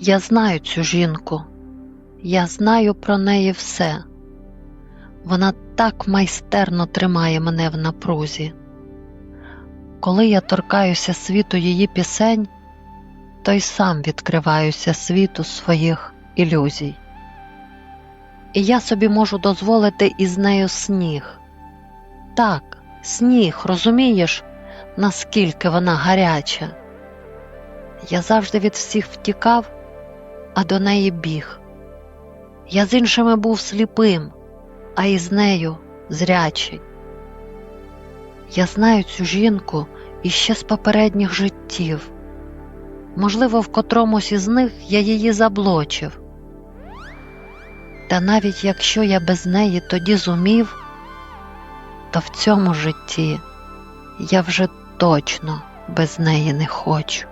Я знаю цю жінку, я знаю про неї все. Вона так майстерно тримає мене в напрузі. Коли я торкаюся світу її пісень, то й сам відкриваюся світу своїх ілюзій. І я собі можу дозволити із нею сніг. Так, сніг, розумієш, наскільки вона гаряча. Я завжди від всіх втікав, а до неї біг. Я з іншими був сліпим, а із нею зрячий. Я знаю цю жінку іще з попередніх життів. Можливо, в котромусь із них я її заблочив. Та навіть якщо я без неї тоді зумів, то в цьому житті я вже точно без неї не хочу.